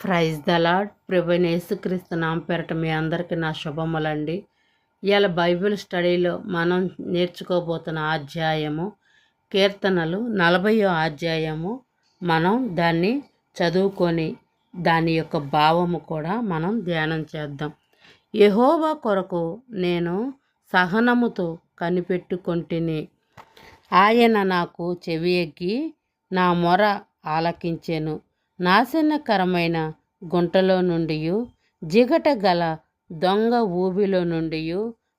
Praise the lord ప్రభునేసుక్రీస్తు నాంపేరట మీ అందరికీ నా శుభములండి. ఇవాళ బైబిల్ స్టడీలో మనం నేర్చుకోబోతున్న అధ్యాయము కీర్తనలు నలభయో అధ్యాయము. మనం దాన్ని చదువుకొని దాని యొక్క భావము కూడా మనం ధ్యానం చేద్దాం. యహోవా కొరకు నేను సహనముతో కనిపెట్టుకుంటుని. ఆయన నాకు చెవి ఎగ్గి నా మొర ఆలకించెను. నాశనకరమైన గుంటలో నుండి జిగట గల దొంగ ఊబిలో నుండి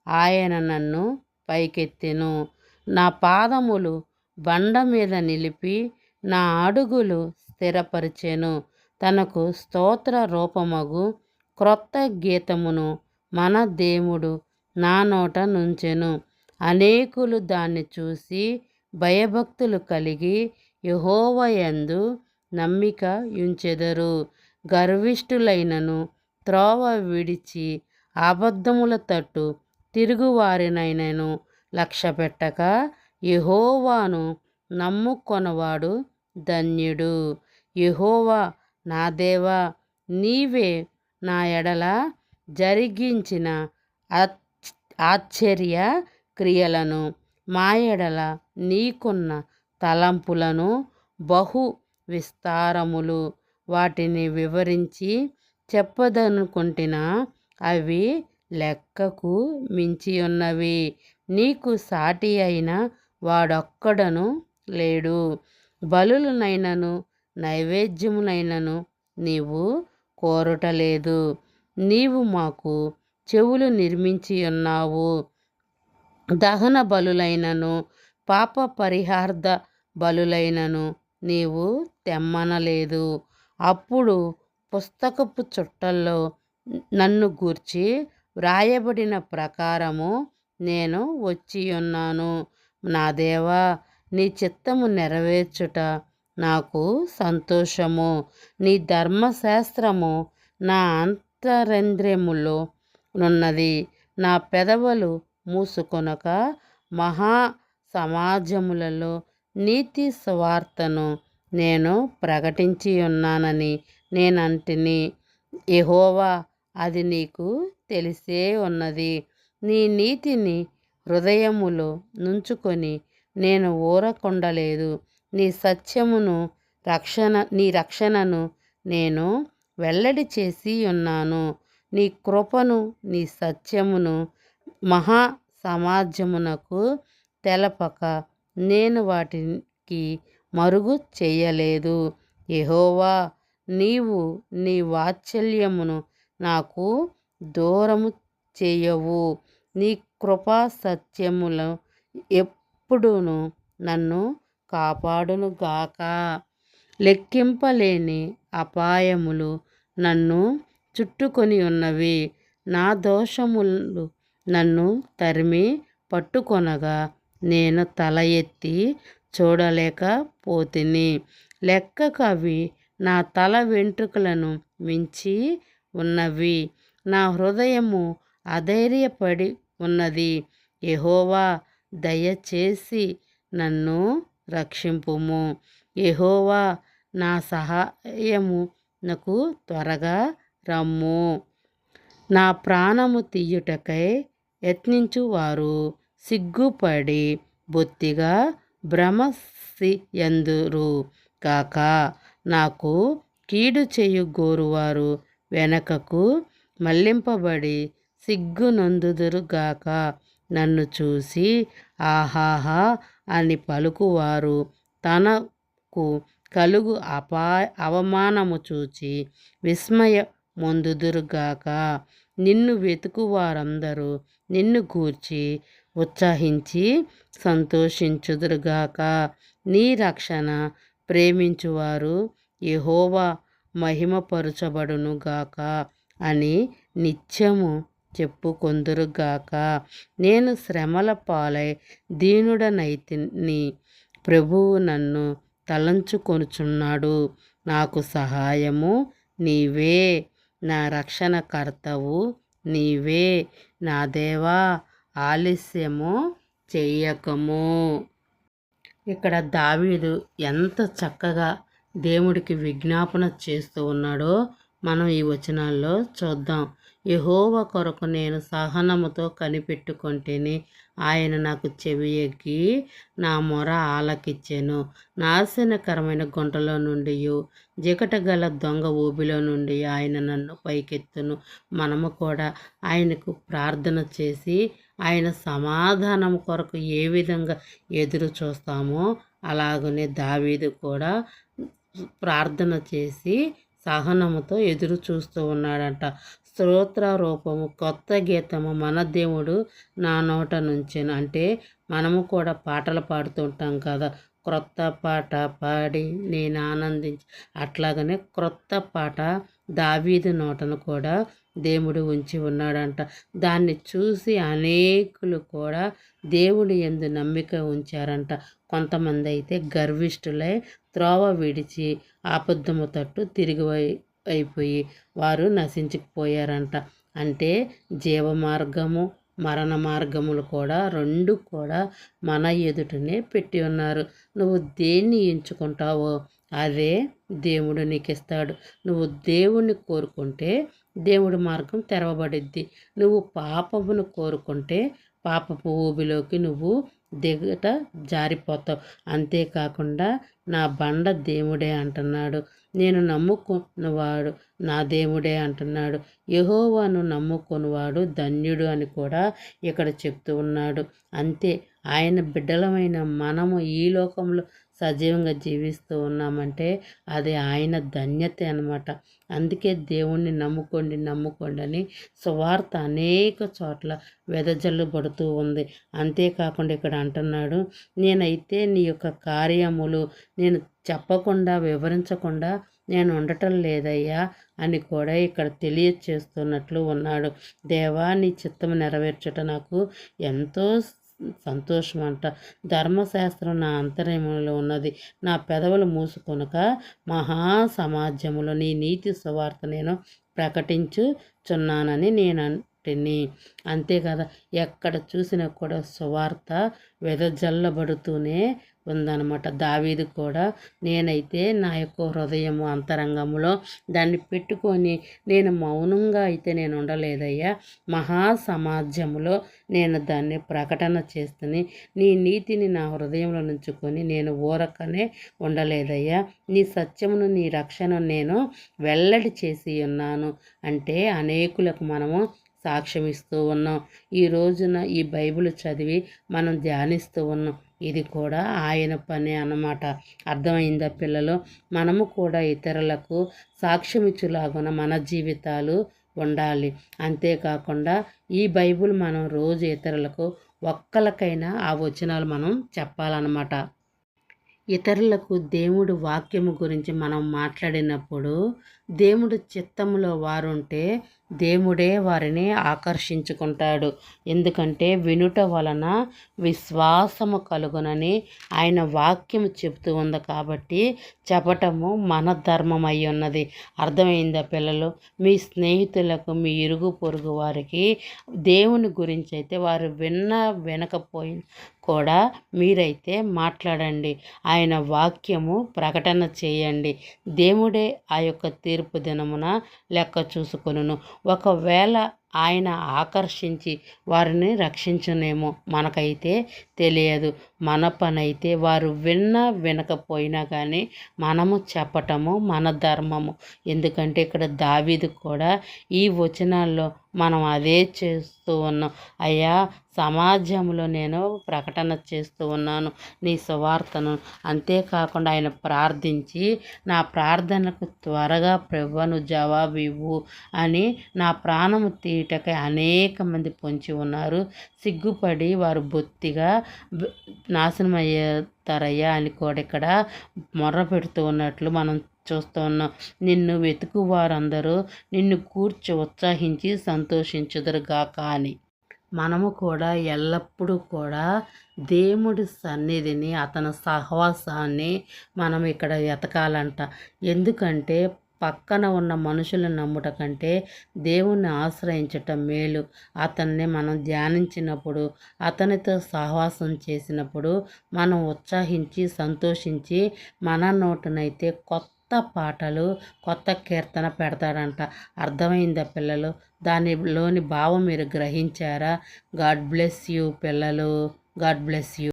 ఆయన నన్ను పైకెత్తెను. నా పాదములు బండ మీద నిలిపి నా అడుగులు స్థిరపరిచెను. తనకు స్తోత్ర రూపమగు క్రొత్త గీతమును మన దేవుడు నా నోట నుంచెను. అనేకులు దాన్ని చూసి భయభక్తులు కలిగి యహోవయందు నమ్మిక యుంచెదరు. గర్విష్ఠులైనను త్రోవ విడిచి అబద్ధముల తట్టు తిరుగువారినైనను లక్ష్య పెట్టక యహోవాను నమ్ముకొనవాడు ధన్యుడు. యహోవా నా దేవా నీవే నా ఎడల జరిగించిన ఆశ్చర్య క్రియలను మా ఎడల నీకున్న తలంపులను బహు విస్తారములు వాటిని వివరించి చెప్పదనుకుంటున్నా అవి లెక్కకు మించి ఉన్నవి నీకు సాటి అయిన వాడొక్కడను లేడు. బలులనైనను నైవేద్యమునైనను నీవు కోరటలేదు. నీవు మాకు చెవులు నిర్మించి ఉన్నావు దహన బలులైనను పాప పరిహార్థ బలులైనను నీవు తెమ్మనలేదు. అప్పుడు పుస్తకపు చుట్టల్లో నన్ను గూర్చి వ్రాయబడిన ప్రకారము నేను వచ్చి ఉన్నాను నా దేవా నీ చిత్తము నెరవేర్చుట నాకు సంతోషము. నీ ధర్మశాస్త్రము నా అంతరంద్రియములో నున్నది. నా పెదవులు మూసుకొనక మహా సమాజములలో నీతి స్వార్తను నేను ప్రకటించి ఉన్నానని నేనంటిని. ఎహోవా అది నీకు తెలిసే ఉన్నది. నీ నీతిని హృదయములో నుంచుకొని నేను ఊరకుండలేదు. నీ సత్యమును రక్షణ నీ రక్షణను నేను వెల్లడి చేసి ఉన్నాను. నీ కృపను నీ సత్యమును మహా సమాజమునకు తెలపక నేను వాటికి మరుగు చేయలేదు. ఎహోవా నీవు నీ వాత్సల్యమును నాకు దూరము చేయవు. నీ కృపా సత్యములు ఎప్పుడును నన్ను కాపాడునుగాక లెక్కింపలేని అపాయములు నన్ను చుట్టుకొని ఉన్నవి. నా దోషములు నన్ను తరిమి పట్టుకొనగా నేను తల ఎత్తి చూడలేకపోతిని లెక్కకు అవి నా తల వెంట్రుకలను మించి ఉన్నవి. నా హృదయము అధైర్యపడి ఉన్నది. ఎహోవా దయచేసి నన్ను రక్షింపుము. ఎహోవా నా సహాయము నాకు త్వరగా రమ్ము. నా ప్రాణము తీయుటకై యత్నించువారు. సిగ్గుపడి బొత్తిగా భ్రమసియందురు. కాక నాకు కీడు చేయు గోరువారు వెనకకు మళ్ళింపబడి సిగ్గునందుదురుగాక నన్ను చూసి ఆహాహా అని పలుకువారు తనకు కలుగు అపా అవమానము చూచి విస్మయ ముందుదురుగాక నిన్ను వెతుకువారందరూ నిన్ను కూర్చి ఉత్సాహించి సంతోషించుదురుగాక. నీ రక్షణ ప్రేమించువారు యహోవా మహిమపరచబడునుగాక అని నిత్యము చెప్పుకొందురుగాక. నేను శ్రమల పాలై దీనుడనైతిని ప్రభువు నన్ను తలంచుకొనుచున్నాడు. నాకు సహాయము నీవే. నా రక్షణకర్తవు నీవే. నా దేవా ఆలస్యము చేయకము. ఇక్కడ దావీదు ఎంత చక్కగా దేవుడికి విజ్ఞాపన చేస్తూ ఉన్నాడో మనం ఈ వచనాల్లో చూద్దాం. యహోవ కొరకు నేను సహనముతో కనిపెట్టుకుంటేనే ఆయన నాకు చెవి ఎక్కి నా మొర ఆలకిచ్చాను. నాశనకరమైన గుంటలో నుండి జికట గల దొంగ ఊబిలో నుండి ఆయన నన్ను పైకెత్తును. మనము కూడా ఆయనకు ప్రార్థన చేసి ఆయన సమాధానం కొరకు ఏ విధంగా ఎదురు చూస్తామో అలాగనే దావీదు కూడా ప్రార్థన చేసి సహనముతో ఎదురు చూస్తూ ఉన్నాడంట. స్తోత్ర రూపము కొత్త గీతము మన దేవుడు నా నోట నుంచి అంటే మనము కూడా పాటలు పాడుతుంటాం కదా. క్రొత్త పాట పాడి నేను ఆనందించి అట్లాగనే క్రొత్త పాట దావీదు నోటను కూడా దేవుడు ఉంచి ఉన్నాడంట. దాన్ని చూసి అనేకులు కూడా దేవుడి ఎందు నమ్మిక ఉంచారంట. కొంతమంది అయితే గర్విష్ఠులై త్రోవ విడిచి ఆపద్దము తట్టు తిరిగి అయిపోయి వారు నశించుకుపోయారంట అంటే జీవ మార్గము మరణ మార్గములు కూడా రెండు కూడా మన ఎదుటనే పెట్టి ఉన్నారు. నువ్వు దేన్ని ఎంచుకుంటావో అదే దేవుడు నీకు ఇస్తాడు నువ్వు దేవుణ్ణి కోరుకుంటే దేవుడి మార్గం తెరవబడిద్ది. నువ్వు పాపమును కోరుకుంటే పాపపు ఊబిలోకి నువ్వు దిగట జారిపోతావు. అంతేకాకుండా నా బండ దేవుడే అంటున్నాడు. నేను నమ్ముకున్నవాడు నా దేవుడే అంటున్నాడు. యహోవాను నమ్ముకున్నవాడు ధన్యుడు అని కూడా ఇక్కడ చెప్తూ ఉన్నాడు. అంతే ఆయన బిడ్డలమైన మనము ఈ లోకంలో సజీవంగా జీవిస్తూ ఉన్నామంటే అది ఆయన ధన్యత అనమాట అందుకే దేవుణ్ణి నమ్ముకోండి నమ్ముకోండి అని సువార్త అనేక చోట్ల వెదజల్లు పడుతూ ఉంది. అంతేకాకుండా ఇక్కడ అంటున్నాడు నేనైతే నీ యొక్క కార్యములు నేను చెప్పకుండా వివరించకుండా నేను ఉండటం లేదయ్యా అని కూడా ఇక్కడ తెలియచేస్తున్నట్లు ఉన్నాడు. దేవా నీ చిత్తం నెరవేర్చట నాకు ఎంతో సంతోషం అంట ధర్మశాస్త్రం నా అంతర్యములో ఉన్నది. నా పెదవులు మూసుకొనక మహా సమాజములో నీ నీతి సువార్త నేను ప్రకటించుచున్నానని నేను అంటిని అంతే కదా? ఎక్కడ చూసినా కూడా సువార్త వెదజల్లబడుతూనే ఉందన్నమాట. దావీది కూడా నేనైతే నా యొక్క హృదయము అంతరంగంలో దాన్ని పెట్టుకొని నేను మౌనంగా అయితే నేను ఉండలేదయ్యా. మహా సమాజంలో నేను దాన్ని ప్రకటన చేస్తుని నీ నీతిని నా హృదయంలో నుంచుకొని నేను ఊరకనే ఉండలేదయ్యా. నీ సత్యమును నీ రక్షణ నేను వెల్లడి చేసి ఉన్నాను. అంటే అనేకులకు మనము సాక్ష్యమిస్తూ ఉన్నాం. ఈ రోజున ఈ బైబిల్ చదివి మనం ధ్యానిస్తూ ఉన్నాం. ఇది కూడా ఆయన పని అన్నమాట. అర్థమైందా పిల్లలు? మనము కూడా ఇతరులకు సాక్ష్యమిచ్చులాగున మన జీవితాలు ఉండాలి. అంతేకాకుండా ఈ బైబుల్ మనం రోజు ఇతరులకు ఒక్కలకైనా ఆ వచనాలు మనం చెప్పాలన్నమాట. ఇతరులకు దేవుడు వాక్యము గురించి మనం మాట్లాడినప్పుడు దేవుడు చిత్తంలో వారుంటే దేవుడే వారిని ఆకర్షించుకుంటాడు. ఎందుకంటే వినుట వలన విశ్వాసము కలుగునని ఆయన వాక్యం చెబుతూ ఉంది కాబట్టి చెప్పటము మన ధర్మం అయి ఉన్నది. అర్థమైందా పిల్లలు? మీ స్నేహితులకు మీ ఇరుగు పొరుగు వారికి దేవుని గురించి అయితే వారు విన్న వినకపోయి కూడా మీరైతే మాట్లాడండి. ఆయన వాక్యము ప్రకటన చేయండి. దేవుడే ఆ యొక్క తీర్పు దినమున లెక్క చూసుకొనును. ఒకవేళ ఆయన ఆకర్షించి వారిని రక్షించనేమో మనకైతే తెలియదు. మన పనైతే వారు విన్నా వినకపోయినా కానీ మనము చెప్పటము మన ధర్మము. ఎందుకంటే ఇక్కడ దావీదు కూడా ఈ వచనాల్లో మనం అదే చేస్తూ ఉన్నాం. అయ్యా సమాజంలో నేను ప్రకటన చేస్తూ ఉన్నాను. నీ సువార్తను. అంతేకాకుండా ఆయన ప్రార్థించి నా ప్రార్థనకు త్వరగా ప్రభును జవాబు ఇవ్వు అని నా ప్రాణము తీయటకై అనేక మంది పొంచి ఉన్నారు. సిగ్గుపడి వారు బొత్తిగా నాశనం అని కూడా ఇక్కడ మొర్ర పెడుతూ ఉన్నట్లు మనం చూస్తున్నాం. నిన్ను వెతుకు వారందరూ నిన్ను కూర్చి ఉత్సాహించి సంతోషించుదురుగాక అని. మనము కూడా ఎల్లప్పుడూ కూడా దేవుడి సన్నిధిని అతని సహవాసాన్ని మనం ఇక్కడ వెతకాలంట. ఎందుకంటే పక్కన ఉన్న మనుషులను నమ్ముట కంటే దేవుణ్ణి ఆశ్రయించటం మేలు. అతన్ని మనం ధ్యానించినప్పుడు అతనితో సహవాసం చేసినప్పుడు మనం ఉత్సాహించి సంతోషించి మన నోటనైతే కొత్త కొత్త పాటలు కొత్త కీర్తన పెడతాడంట. అర్థమైందా పిల్లలు? దానిలోని భావం మీరు గ్రహించారా? గాడ్ బ్లెస్ యూ పిల్లలు. God bless you.